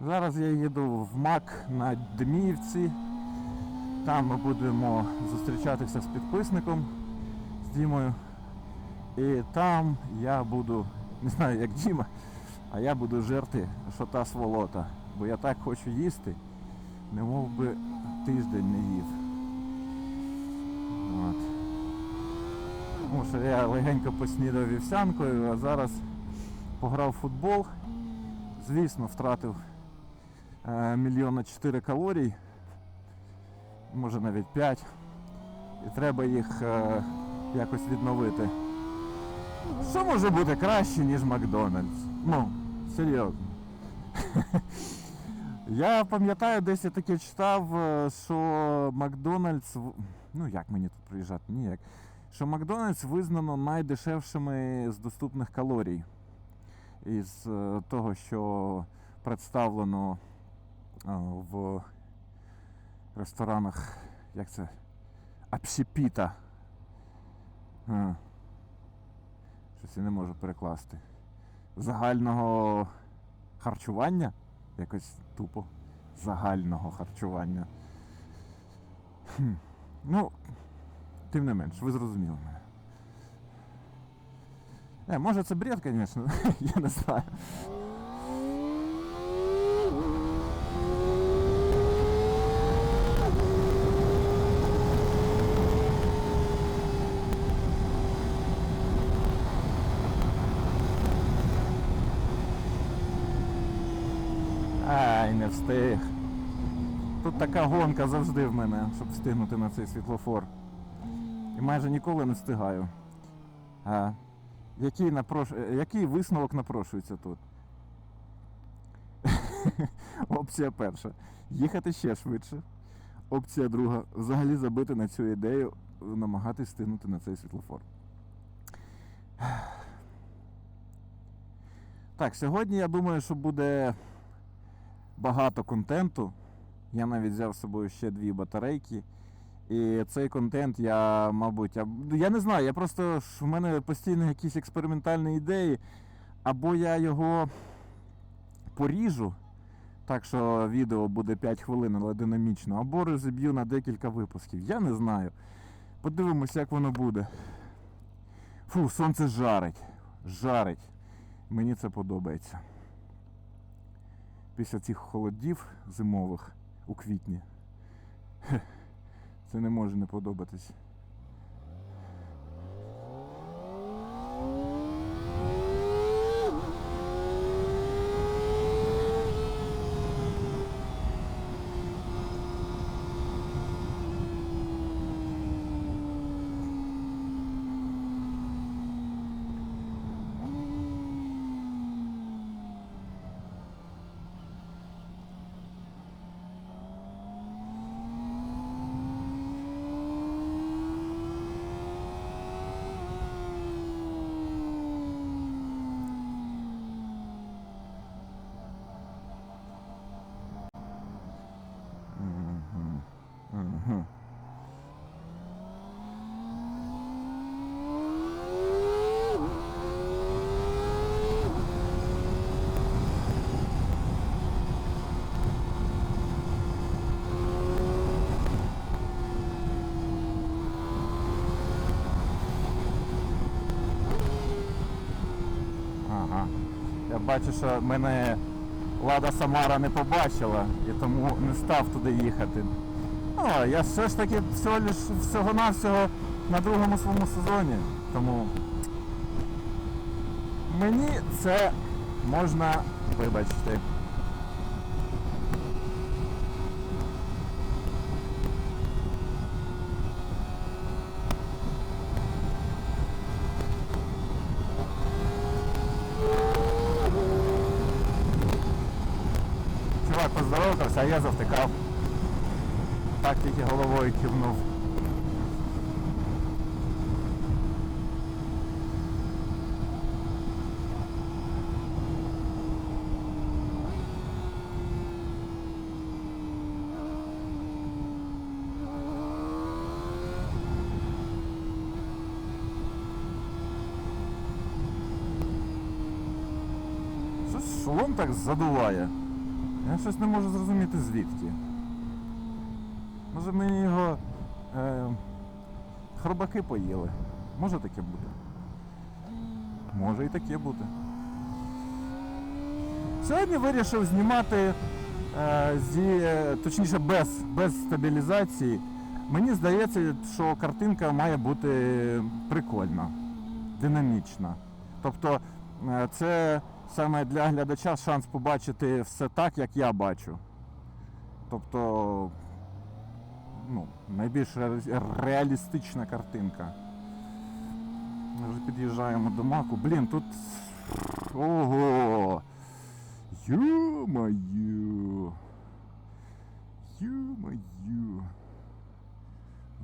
Зараз я їду в МАК на Дміївці. Там ми будемо зустрічатися з підписником з Дімою. І там я буду, не знаю як Діма, а я буду жерти шота сволота. Бо я так хочу їсти, не мов би тиждень не їв. От. Тому що я легенько поснідав вівсянкою, а зараз пограв в футбол. Звісно, втратив мільйона чотири калорій, може навіть 5. І треба їх е, якось відновити. Що може бути краще, ніж Макдональдс? Ну, серйозно. Я пам'ятаю, десь я таке читав, е, що Макдональдс. Ну як мені тут приїжджати? Ніяк. Що Макдональдс визнано найдешевшими з доступних калорій. Із е, того, що представлено е, в ресторанах, як це? Апсіпіта. Е. Щось я не можу перекласти. Загального харчування? Якось тупо. Загального харчування. Хм. Ну, тим не менш, ви зрозуміли мене. Не, може це бред, звісно, я не знаю. Ай, не встиг. Тут така гонка завжди в мене, щоб встигнути на цей світлофор. І майже ніколи не встигаю. А, який, напрош... який висновок напрошується тут? Опція перша. Їхати ще швидше. Опція друга. Взагалі забити на цю ідею, намагатись встигнути на цей світлофор. Так, сьогодні я думаю, що буде багато контенту. Я навіть взяв з собою ще дві батарейки. І цей контент я, мабуть, аб- я не знаю, я просто в мене постійно якісь експериментальні ідеї. Або я його поріжу, так що відео буде 5 хвилин, але динамічно, або розіб'ю на декілька випусків. Я не знаю. Подивимось, як воно буде. Фу, сонце жарить. Жарить. Мені це подобається. Після цих холодів зимових у квітні. Це не може не подобатись. Бачу, що мене Лада Самара не побачила і тому не став туди їхати. Ну, я все ж таки всього лиш всього-навсього на другому своєму сезоні. Тому мені це можна вибачити. Поздоровкався, а я завтикав. Так тільки головою кивнув. Шолом так задуває. Я щось не можу зрозуміти звідки. Може мені його е, хробаки поїли. Може таке бути. Може і таке бути. Сьогодні вирішив знімати е, зі, е, точніше без, без стабілізації. Мені здається, що картинка має бути прикольна, динамічна. Тобто е, це саме для глядача шанс побачити все так, як я бачу. Тобто, ну, найбільш реалістична картинка. Ми вже під'їжджаємо до маку. Блін, тут. Ого! Ю-маю! Ю-маю!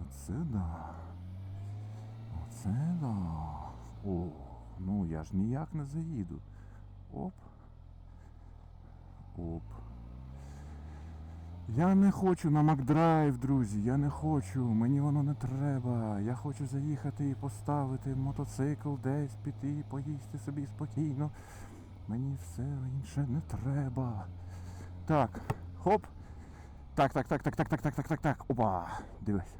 Оце да. Оце да. О, ну я ж ніяк не заїду. Оп. Оп. Я не хочу на Макдрайв, друзі, я не хочу, мені воно не треба. Я хочу заїхати і поставити мотоцикл десь, піти, поїсти собі спокійно. Мені все інше не треба. Так, хоп. Так, так, так, так, так, так, так, так, так, так. Опа. Дивись.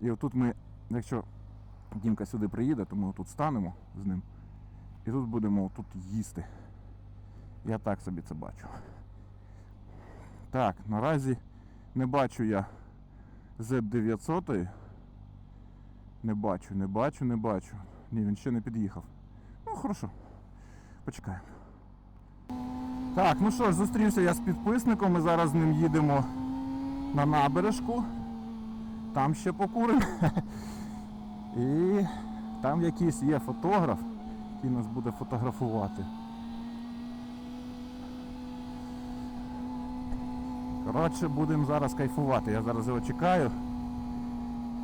І отут ми, якщо Дімка сюди приїде, то ми тут станемо з ним. І тут будемо тут їсти. Я так собі це бачу. Так, наразі не бачу я Z900. Не бачу, не бачу, не бачу. Ні, він ще не під'їхав. Ну, хорошо. Почекаємо. Так, ну що ж, зустрівся я з підписником. Ми зараз з ним їдемо на набережку. Там ще покуримо. І там якийсь є фотограф, який нас буде фотографувати. Коротше, будемо зараз кайфувати. Я зараз його чекаю.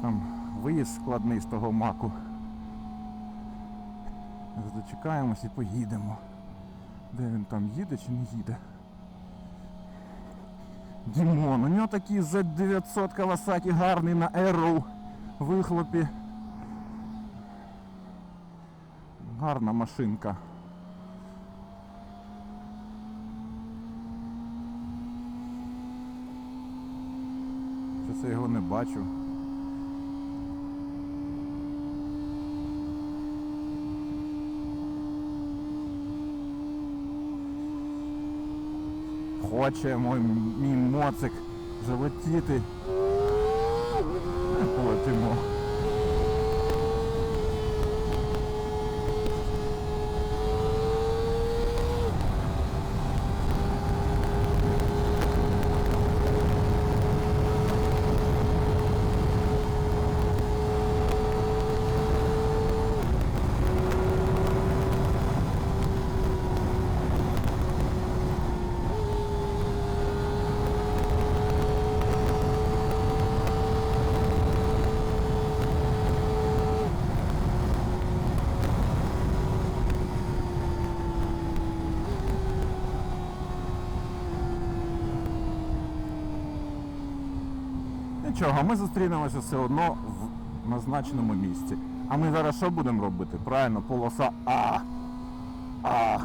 Там виїзд складний з того маку. Дочекаємось і поїдемо. Де він там їде чи не їде? Дімон, у нього такий Z900 Kawasaki гарний на Arrow вихлопі. Гарна машинка. Я його не бачу. Хоче мой, мій моцик залетіти. летіти. Полетимо. Нічого, ми зустрінемося все одно в назначеному місці. А ми зараз що будемо робити? Правильно, полоса А. А.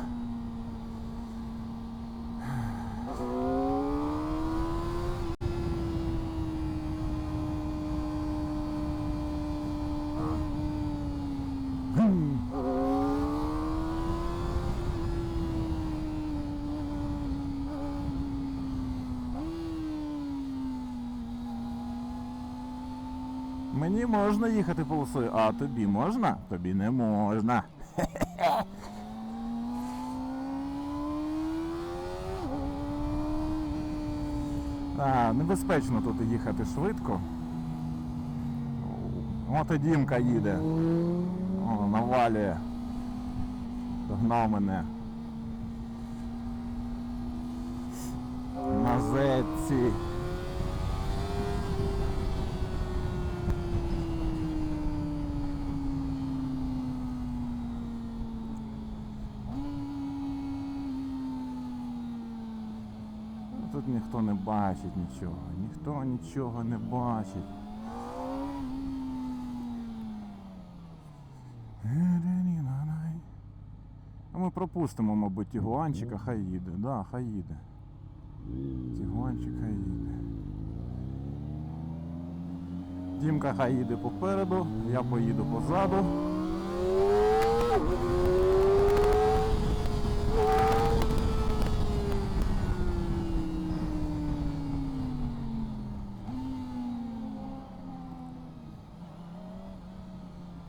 Мені можна їхати полосою, а тобі можна? Тобі не можна. А, небезпечно тут їхати швидко. От і Дімка їде. О, навалює. Догнав мене. На зетці. Ну, Тут ніхто не бачить нічого, ніхто нічого не бачить. А ми пропустимо, мабуть, тігуанчика, хай їде, да, хай їде. Тігончика їде. Дімка хай їде попереду, я поїду позаду.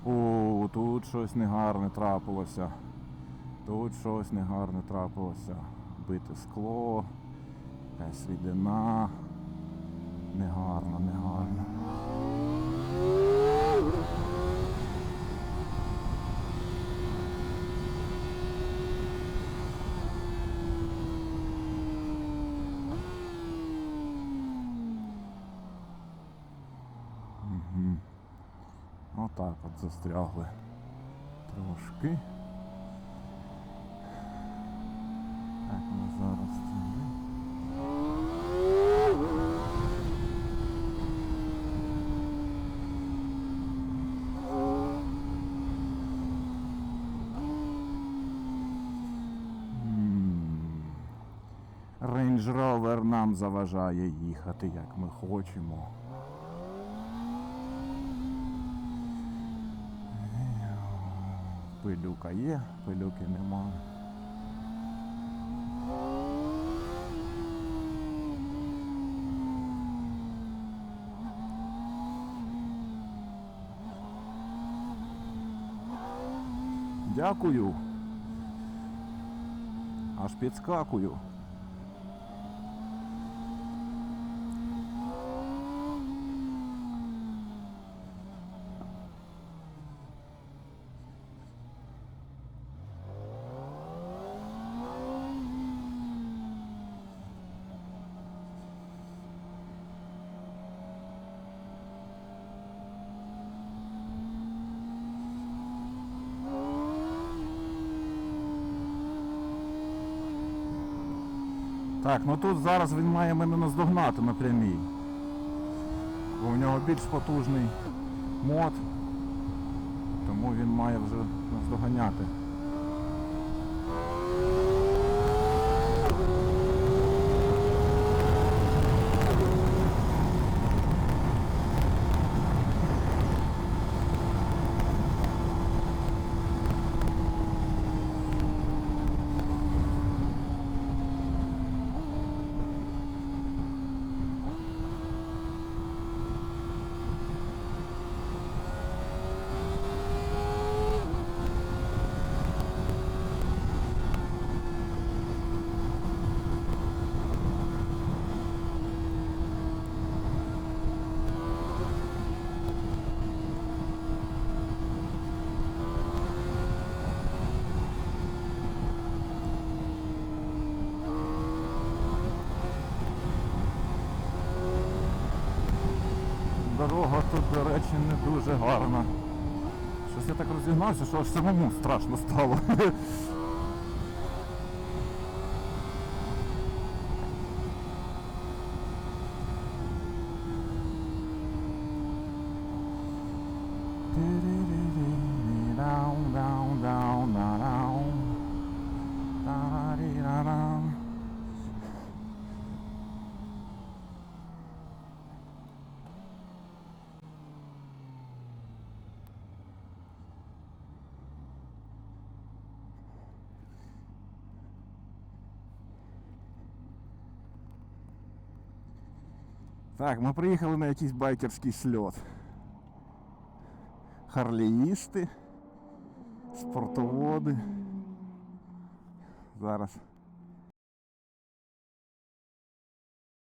О, тут щось негарне трапилося. Тут щось негарне трапилося. Бите скло, якась рідина. Негарно, негарно. Отак от застрягли трошки. Так, ми зараз туди. Range Rover нам заважає їхати, як ми хочемо. Пилюка є, пилюки немає. Дякую. Аж підскакую. Так, ну тут зараз він має мене наздогнати на прямій. Бо в нього більш потужний мод, тому він має вже наздоганяти. Дорога тут, до речі, не дуже гарна. Щось я так розігнався, що аж самому страшно стало. Так, ми приїхали на якийсь байкерський сльот. Харлеїсти, спортоводи. Зараз